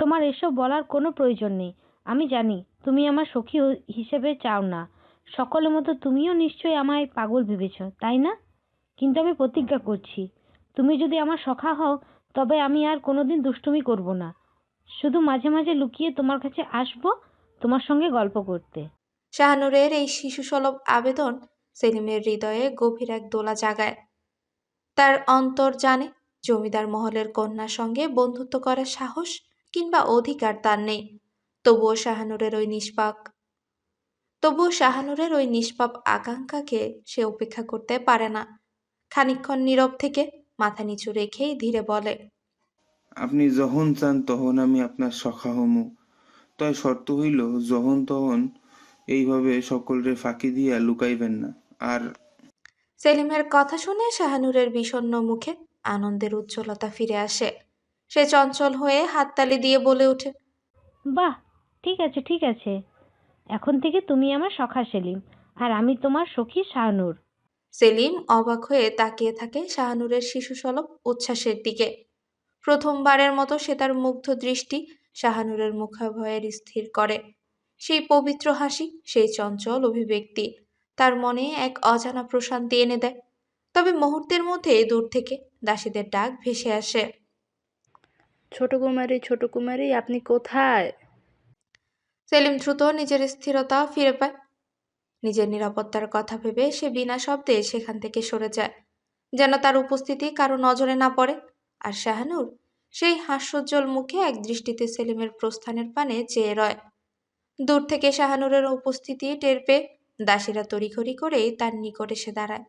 তোমার এসব বলার কোনো প্রয়োজন নেই। আমি জানি, তুমি আমার সখী হিসেবে চাও না। সকলের মতো তুমিও নিশ্চয়ই আমায় পাগল ভেবেছ, তাই না? কিন্তু আমি প্রতিজ্ঞা করছি, তুমি যদি আমার সখা হও, তবে আমি আর কোনোদিন দুষ্টুমি করব না। শুধু মাঝে মাঝে লুকিয়ে তোমার কাছে আসব, তোমার সঙ্গে গল্প করতে। শাহানুরের এই শিশুসুলভ আবেদন সেলিমের হৃদয়ে গভীর এক দোলা জাগায়। তার অন্তর জানে জমিদার মহলের কন্যার সঙ্গে বন্ধুত্ব করার সাহস কিংবা অধিকার তার নেই। তবুও শাহানুরের ওই নিষ্পাক তবুও শাহানুরের ওই নিষ্পাপ আকাঙ্ক্ষাকে সে উপেক্ষা করতে পারে না। খানিকক্ষণ নীরব থেকে মাথা নিচু রেখেই ধীরে বলে আপনি যখন চান তখন আমি আপনার সখা হমু। তয় শর্ত হইল যখন তখন এইভাবে সকলরে ফাঁকি দিয়া লুকাইবেন না। আর সেলিমের কথা শুনে শাহানুরের বিষণ্ণ মুখে আনন্দের উজ্জ্বলতা ফিরে আসে। সে চঞ্চল হয়ে হাততালি দিয়ে বলে ওঠে বাহ ঠিক আছে ঠিক আছে। এখন থেকে তুমি আমার সখা সেলিম আর আমি তোমার সখী শাহনূর। সেলিম অবাক হয়ে তাকিয়ে থাকে শাহানুরের শিশুসলভ উচ্ছ্বাসের দিকে। প্রথমবারের মতো সে তার মুগ্ধ দৃষ্টি শাহানুরের মুখাভয়ের স্থির করে। সেই পবিত্র হাসি সেই চঞ্চল অভিব্যক্তি তার মনে এক অজানা প্রশান্তি এনে দেয়। তবে মুহূর্তের মধ্যে দূর থেকে দাসীদের ডাক ভেসে আসে। ছোট কুমারী ছোট কুমারী, আপনি কোথায়? সেলিম দ্রুত নিজের স্থিরতা ফিরে পায়। নিজের নিরাপত্তার কথা ভেবে সে বিনা শব্দে সেখান থেকে সরে যায়, যেন তার উপস্থিতি কারও নজরে না পড়ে। আর শাহানুর সেই হাস্যোজ্জ্বল মুখে এক দৃষ্টিতে সেলিমের প্রস্থানের পানে চেয়ে রয়। দূর থেকে শাহানুরের উপস্থিতি টের পেয়ে দাসীরা তড়িঘড়ি করেই তার নিকট এসে দাঁড়ায়।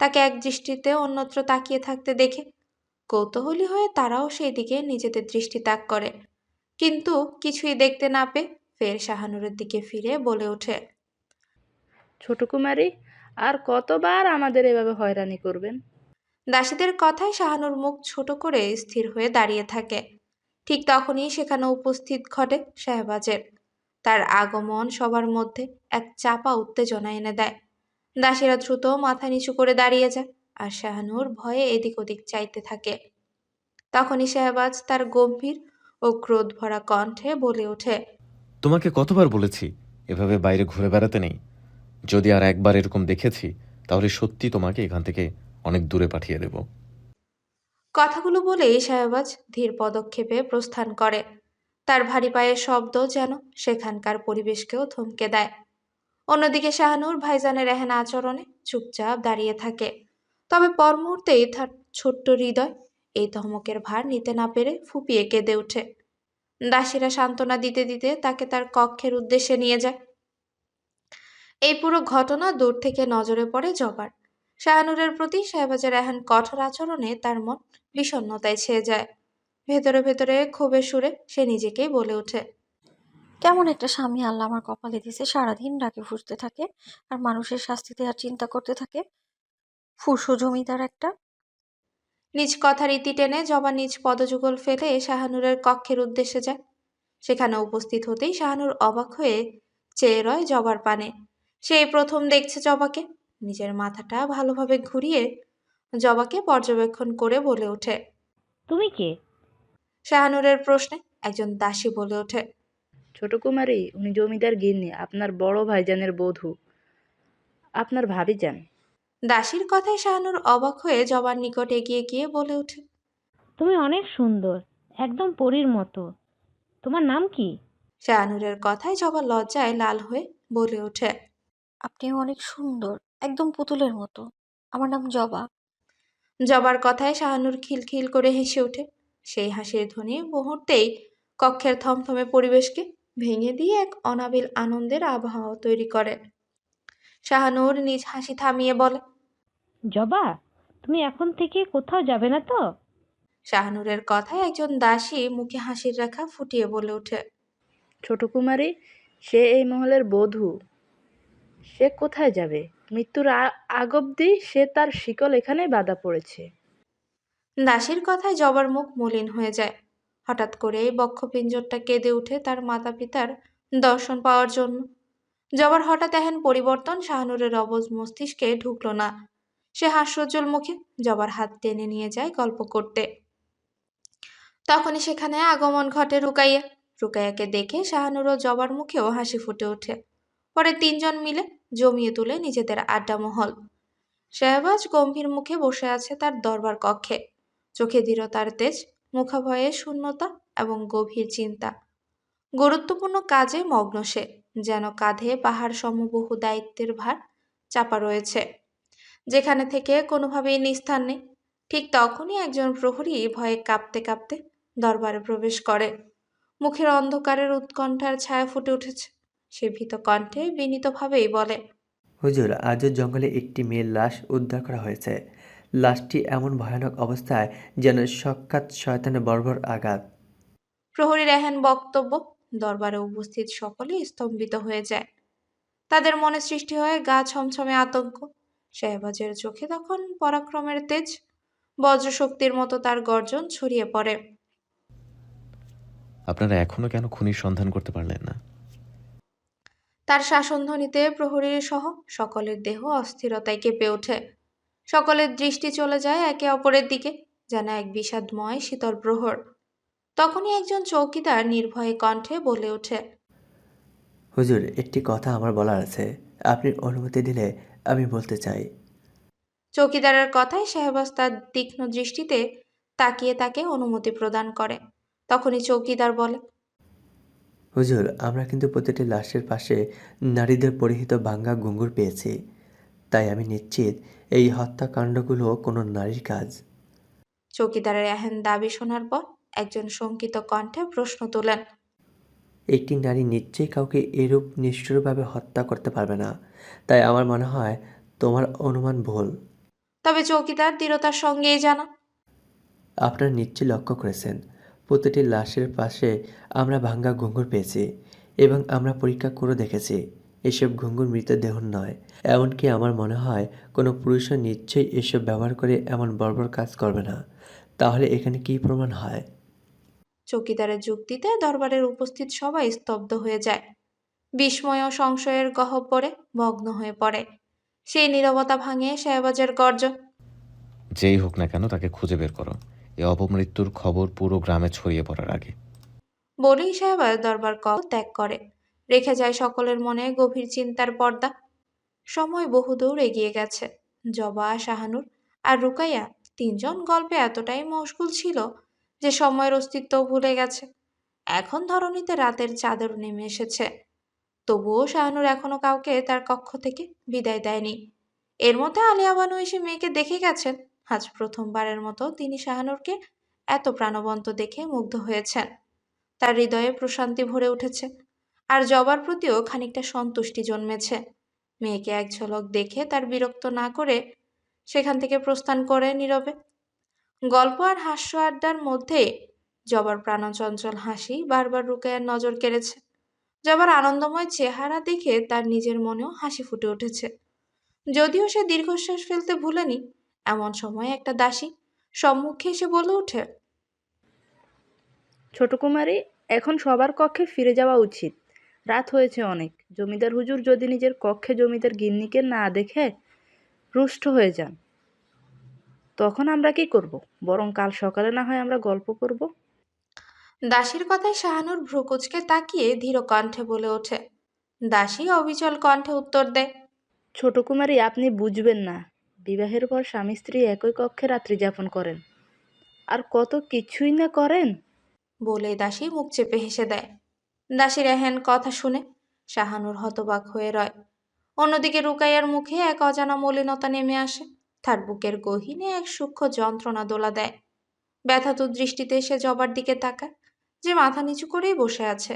তাকে এক দৃষ্টিতে অন্যত্র তাকিয়ে থাকতে দেখে কৌতূহলী হয়ে তারাও সেই দিকে নিজেদের দৃষ্টি তাক করে। কিন্তু কিছুই দেখতে না পেয়ে ফের শাহানুরের দিকে ফিরে বলে ওঠে ছোট কুমারী আর কতবার আমাদের এভাবে হয়রানি করবেন? দাসীদের কথায় শাহানুর মুখ ছোট করে স্থির হয়ে দাঁড়িয়ে থাকে। ঠিক তখনই সেখানে উপস্থিত ঘটে শাহবাজের। তার আগমন সবার মধ্যে এক চাপা উত্তেজনা এনে দেয়। দাসীরা দ্রুত মাথা নিচু করে দাঁড়িয়ে যায়। আর শাহানুর ভয়ে এদিক ওদিক চাইতে থাকে। তখনই শাহবাজ তার গম্ভীর ও ক্রোধ ভরা কণ্ঠে বলে ওঠে তোমাকে কতবার বলেছি এভাবে বাইরে ঘুরে বেড়াতে নেই? যদি আর একবার এরকম দেখেছি তাহলে সত্যি তোমাকে এখান থেকে অনেক দূরে পাঠিয়ে দেব। কথাগুলো বলেই শাহবাজ ধীর পদক্ষেপে প্রস্থান করে। তার ভারী পায়ের শব্দ যেন সেখানকার পরিবেশকেও থমকে দেয়। অন্যদিকে শাহানুর ভাইজানের এহেন আচরণে চুপচাপ দাঁড়িয়ে থাকে। তবে পর মুহূর্তেই তার ছোট্ট হৃদয় এই ধমকের ভার নিতে না পেরে ফুপিয়ে কেঁদে ওঠে। দাসীরা সান্ত্বনা দিতে দিতে তাকে তার কক্ষের উদ্দেশ্যে নিয়ে যায়। এই পুরো ঘটনা দূর থেকে নজরে পড়ে জবার। শাহানুরের প্রতি শাহবাজের এহেন কঠোর আচরণে তার মন বিষণ্ণতায় ছেয়ে যায়। ভেতরে ভেতরে ক্ষোভের সুরে সে নিজেকেই বলে ওঠে। কেমন একটা স্বামী আল্লাহ আমার কপালে দিছে, সারাদিন ডাকে ফুসতে থাকে আর মানুষের শাস্তি দেওয়ার চিন্তা করতে থাকে। ফুসো জমিদার একটা। নিজ কথার ইতি টেনে জবা নিজ পদযুগল ফেলে শাহানুরের কক্ষের উদ্দেশ্যে যায়। সেখানে উপস্থিত হতেই শাহানুর অবাক হয়ে চেয়ে রয় জবার পানে। সেই প্রথম দেখছে জবাকে। নিজের মাথাটা ভালোভাবে ঘুরিয়ে জবাকে পর্যবেক্ষণ করে বলে ওঠে। তুমি কে? শাহানুরের প্রশ্নে একজন দাসী বলে ওঠে। ছোট কুমারী উনি জমিদার গিন্নি আপনার বড় ভাইজানের বধূ। আপনার ভাবি যান দাসীর কথায় শাহানুর অবাক হয়ে জবার নিকট এগিয়ে গিয়ে বলে ওঠে তুমি অনেক সুন্দর একদম পরীর মতো। তোমার নাম কি? শাহানুরের কথায় জবা লজ্জায় লাল হয়ে বলে ওঠে আপনি অনেক সুন্দর একদম পুতুলের মতো। আমার নাম জবা। জবার কথায় শাহানুর খিলখিল করে হেসে ওঠে। সেই হাসির ধ্বনি মুহূর্তেই কক্ষের থমথমে পরিবেশকে ভেঙে দিয়ে এক অনাবিল আনন্দের আবহাওয়া তৈরি করে। শাহানুর নিজ হাসি থামিয়ে বলে জবা তুমি এখন থেকে কোথাও যাবে না তো? শাহানুরের কথায় একজন দাসী মুখে হাসির রেখা ফুটিয়ে বলে ওঠে। ছোট কুমারী সে এই মহলের বধূ। সে কোথায় যাবে? মৃত্যুর আগ অব্দি সে তার শিকল এখানে বাঁধা পড়েছে। দাসীর কথায় জবার মুখ মলিন হয়ে যায়। হঠাৎ করেই বক্ষপিঞ্জরটা কেঁদে উঠে তার মাতা পিতার দর্শন পাওয়ার জন্য। জবার হঠাৎ এহেন পরিবর্তন শাহানুরের অবজ মস্তিষ্কে ঢুকলো না। সে হাস্যোজ্জ্বল মুখে জবার হাত টেনে নিয়ে যায় গল্প করতে। তখনই সেখানে আগমন ঘটে রুকাইয়া। রুকাইয়াকে দেখে শাহানুর ও জবার মুখেও হাসি ফুটে ওঠে। পরে তিনজন মিলে জমিয়ে তুলে নিজেদের আড্ডা মহল। শাহবাজ গম্ভীর মুখে বসে আছে তার দরবার কক্ষে। চোখে দৃঢ়তার তেজ, মুখাভয়ে শূন্যতা এবং গভীর চিন্তা। গুরুত্বপূর্ণ কাজে মগ্ন সে, যেন কাঁধে পাহাড় সমবহু দায়িত্বের ভার চাপা রয়েছে। যেখানে থেকে কোনোভাবেই নিস্তার নেই। ঠিক তখনই একজন প্রহরী ভয়ে কাঁপতে কাঁপতে দরবারে প্রবেশ করে। মুখের অন্ধকারের উৎকণ্ঠার ছায়া ফুটে উঠেছে। সে ভীত কণ্ঠে বিনীতভাবেই বলে হুজুর আজও জঙ্গলে একটি মেয়ের লাশ উদ্ধার করা হয়েছে। লাশটি এমন ভয়ানক অবস্থায় যেন সক্ষাৎ শয়তানের বর্বর আঘাত। প্রহরীর এহেন বক্তব্য দরবারে উপস্থিত সকলে স্তম্ভিত হয়ে যায়। তাদের মনে সৃষ্টি হয় গা ছমছমে আতঙ্ক। শাহবাজের চোখে তখন পরাক্রমের তেজ বজ্রশক্তির মতো তার গর্জন ছড়িয়ে পড়ে। আপনারা এখনও কেন খুনির সন্ধান করতে পারলেন না? তার শাসনধ্বনিতে প্রহরীর সহ সকলের দেহ অস্থিরতায় কেঁপে ওঠে। সকলের দৃষ্টি চলে যায় একে অপরের দিকে যেন এক বিষাদময় শীতল প্রহর। তখনই একজন চৌকিদার নির্ভয়ে কণ্ঠে বলে ওঠে হুজুর একটি কথা আমার বলার আছে। আপনি অনুমতি দিলে আমি বলতে চাই। চৌকিদারের কথায় শাহবাজ তার তীক্ষ্ণ দৃষ্টিতে তাকিয়ে তাকে অনুমতি প্রদান করে। তখনই চৌকিদার বলে হুজুর আমরা কিন্তু প্রতিটি লাশের পাশে নারীদের পরিহিত ভাঙ্গা ঘুঙ্গুর পেয়েছি। তাই আমি নিশ্চিত এই হত্যাকাণ্ডগুলো কোনো নারীর কাজ। চৌকিদারের এহেন দাবি শোনার পর একজন শঙ্কিত কণ্ঠে প্রশ্ন তোলেন একটি নারী নিশ্চয়ই কাউকে এরূপ নিষ্ঠুরভাবে হত্যা করতে পারবে না। তাই আমার মনে হয় তোমার অনুমান ভুল। তবে চৌকিদার দৃঢ়তার সঙ্গেই জানান আপনারা নিশ্চয়ই লক্ষ্য করেছেন প্রতিটি লাশের পাশে আমরা ভাঙ্গা ঘুঙ্গুর পেয়েছি এবং আমরা পরীক্ষা করে দেখেছি এসব ঘুঙ্গুর মৃতদেহ নয়। এমনকি আমার মনে হয় কোনো পুরুষও নিশ্চয়ই এসব ব্যবহার করে এমন বর্বর কাজ করবে না। তাহলে এখানে কি প্রমাণ হয়? চৌকিদারের যুক্তিতে দরবারের উপস্থিত সবাই স্তব্ধ হয়ে যায়। বিস্ময় ও সংশয়ের গহ্বরে মগ্ন হয়ে পড়ে। সেই নীরবতা ভাঙে শাহবাজের গর্জন যেই হোক না কেন তাকে খুঁজে বের করো। এই অপমৃত্যুর খবর পুরো গ্রামে ছড়িয়ে পড়ার আগে। বলেই সাহেবাজ দরবার কক্ষ ত্যাগ করে। রেখে যায় সকলের মনে গভীর চিন্তার পর্দা। সময় বহুদূর এগিয়ে গেছে। জবা শাহানুর আর রুকাইয়া তিনজন গল্পে এতটাই মশগুল ছিল যে সময়ের অস্তিত্ব ভুলে গেছে। এখন ধরণীতে রাতের চাদর নেমে এসেছে। তবুও শাহানুর এখনও কাউকে তার কক্ষ থেকে বিদায় দেয়নি। এর মধ্যে আলিয়া বানু এসে মেয়েকে দেখে গেছেন। আজ প্রথমবারের মতো তিনি শাহানুরকে এত প্রাণবন্ত দেখে মুগ্ধ হয়েছেন। তার হৃদয়ে প্রশান্তি ভরে উঠেছে আর জবার প্রতিও খানিকটা সন্তুষ্টি জন্মেছে। মেয়েকে এক ঝলক দেখে তার বিরক্ত না করে সেখান থেকে প্রস্থান করে নীরবে। গল্প আর হাস্য আড্ডার মধ্যে জবার প্রাণচঞ্চল হাসি বারবার রুকাইয়ার নজর কেড়েছে। জবার আনন্দময় চেহারা দেখে তার নিজের মনেও হাসি ফুটে উঠেছে। যদিও সে দীর্ঘশ্বাস ফেলতে ভুলেনি, এমন সময় একটা দাসী সম্মুখে এসে বলে ওঠে, ছোট কুমারী, এখন সবার কক্ষে ফিরে যাওয়া উচিত। রাত হয়েছে অনেক। জমিদার হুজুর যদি নিজের কক্ষে জমিদার গিন্নিকে না দেখে রুষ্ট হয়ে যান, তখন আমরা কি করব? বরং কাল সকালে না হয় আমরা গল্প করব? দাসীর কথায় শাহানুর ভ্রুকুচকে তাকিয়ে ধীর কণ্ঠে বলে ওঠে দাসী অবিচল কণ্ঠে উত্তর দেয় ছোট কুমারী আপনি বুঝবেন না বিবাহের পর স্বামী স্ত্রী একই কক্ষে রাত্রি যাপন করেন। আর কত কিছুই না করেন? বলে দাসী মুখ চেপে হেসে দেয়। দাসীর এহেন কথা শুনে শাহানুর হতবাক হয়ে রয়। অন্যদিকে রুকাইয়ার মুখে এক অজানা মলিনতা নেমে আসে। তার বুকের গহীনে এক সূক্ষ্ম যন্ত্রণা দোলা দেয়। ব্যথাতুর দৃষ্টিতে সে জবার দিকে তাকায়। যে মাথা নিচু করেই বসে আছে।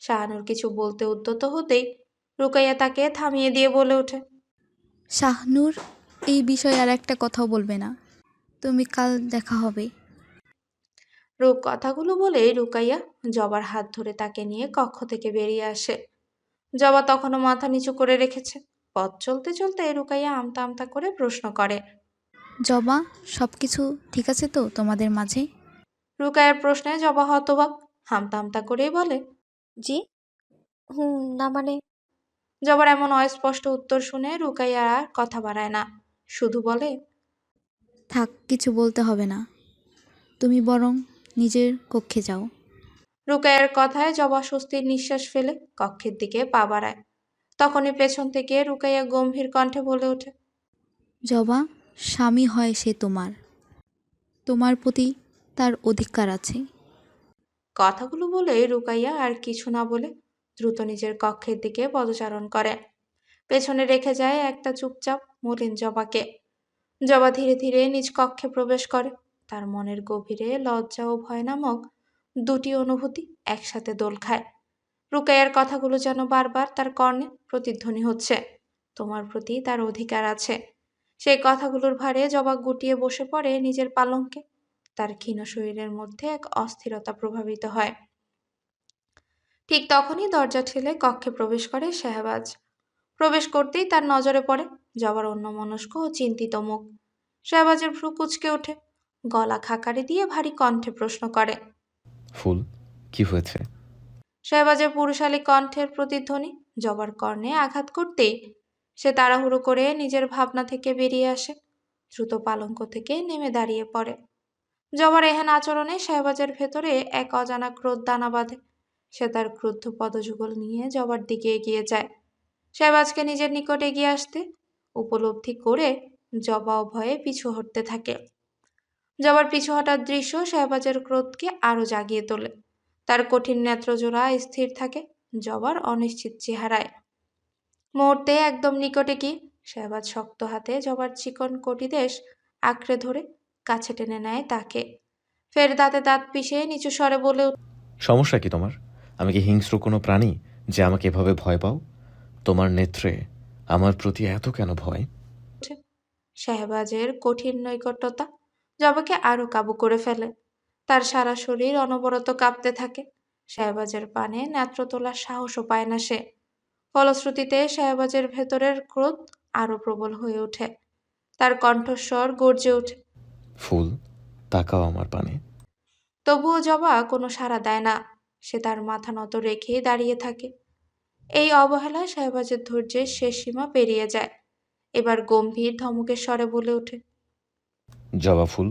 শাহানুর কিছু বলতে উদ্যত হতেই রুকাইয়া তাকে থামিয়ে দিয়ে বলে ওঠে। শাহনুর এই বিষয়ে আর একটা কথাও বলবে না। তুমি কাল দেখা হবে। রূপ কথাগুলো বলে রুকাইয়া জবার হাত ধরে তাকে নিয়ে কক্ষ থেকে বেরিয়ে আসে। জবা তখনও মাথা নিচু করে রেখেছে। পথ চলতে চলতে রুকাইয়া আমতা আমতা করে প্রশ্ন করে। জবা সব কিছু ঠিক আছে তো তোমাদের মাঝে? রুকাইয়ার প্রশ্নে জবা হতবাক। হামতা হামতা করেই বলে জি হুম না মানে? জবার এমন অস্পষ্ট উত্তর শুনে রুকাইয়া আর কথা বাড়ায় না শুধু বলে থাক কিছু বলতে হবে না। তুমি বরং নিজের কক্ষে যাও। রুকাইয়ার কথায় জবা স্বস্তির নিঃশ্বাস ফেলে কক্ষের দিকে পা বাড়ায়। তখনই পেছন থেকে রুকাইয়া গম্ভীর কণ্ঠে বলে ওঠে জবা স্বামী হয় সে তোমার। তোমার প্রতি তার অধিকার আছে। কথাগুলো বলে রুকাইয়া আর কিছু না বলে দ্রুত নিজের কক্ষের দিকে পদচারণ করে। পেছনে রেখে যায় একটা চুপচাপ মলিন জবাকে। জবা ধীরে ধীরে নিজ কক্ষে প্রবেশ করে। তার মনের গভীরে লজ্জা ও ভয় নামক দুটি অনুভূতি একসাথে দোল খায়। রুকাইয়ার কথাগুলো যেন বারবার তার কর্ণে প্রতিধ্বনি হচ্ছে। তোমার প্রতি তার অধিকার আছে। সেই কথাগুলোর ভারে জবা গুটিয়ে বসে পড়ে নিজের পালঙ্কে তার ক্ষীণ শরীরের মধ্যে এক অস্থিরতা প্রভাবিত হয়। ঠিক তখনই দরজা ঠেলে কক্ষে প্রবেশ করে শাহবাজ। প্রবেশ করতেই তার নজরে পড়ে জবার অন্যমনস্ক ও চিন্তিত মুখ। শাহবাজের ভ্রু কুচকে ওঠে গলা খাকারি দিয়ে ভারী কণ্ঠে প্রশ্ন করে ফুল কি হয়েছে? শাহবাজের পুরুষালী কণ্ঠের প্রতিধ্বনি জবার কর্ণে আঘাত করতেই সে তাড়াহুড়ো করে নিজের ভাবনা থেকে বেরিয়ে আসে দ্রুত পালঙ্ক থেকে নেমে দাঁড়িয়ে পড়ে। জবার এহেন আচরণে শাহবাজের ভেতরে এক অজানা ক্রোধ দানা বাঁধে। সে তার ক্রুদ্ধ পদযুগল নিয়ে জবার দিকে এগিয়ে যায়। শাহবাজকে নিজের নিকট এগিয়ে আসতে উপলব্ধি করে জবা ভয়ে পিছু হটতে থাকে। জবার পিছু হটার দৃশ্য শাহবাজের ক্রোধকে আরও জাগিয়ে তোলে। তার কঠিন নেত্রজোড়া স্থির থাকে জবার অনিশ্চিত চেহারায়। মুহূর্তে একদম নিকটে কি শাহবাজ শক্ত হাতে জবার চিকন কটিদেশ আঁকড়ে ধরে কাছে টেনে নেয় তাকে। ফের দাঁতে দাঁত পিষে নিচু স্বরে বলে সমস্যা কি তোমার? আমি কি হিংস্র কোনো প্রাণী যে আমাকে এভাবে ভয় পাও? তোমার নেত্রে আমার প্রতি এত কেন ভয়? শাহবাজের কঠিন নৈকট্যতা জবাকে আরও কাবু করে ফেলে। তার সারা শরীর অনবরত কাঁপতে থাকে। শাহবাজের পানে নেত্র তোলার সাহসও পায় না সে। ফলশ্রুতিতে শাহবাজের ভেতরের ক্রোধ আরও প্রবল হয়ে ওঠে। তার কণ্ঠস্বর গর্জে ওঠে। ফুল তাকাও আমার পানে। তবুও জবা কোনো সাড়া দেয় না সে তার মাথা নত রেখেই দাঁড়িয়ে থাকে। এই অবহেলায় সাহেবাজের ধৈর্যের শেষ সীমা পেরিয়ে যায়। এবার গম্ভীর ধমকের স্বরে বলে ওঠে জবা ফুল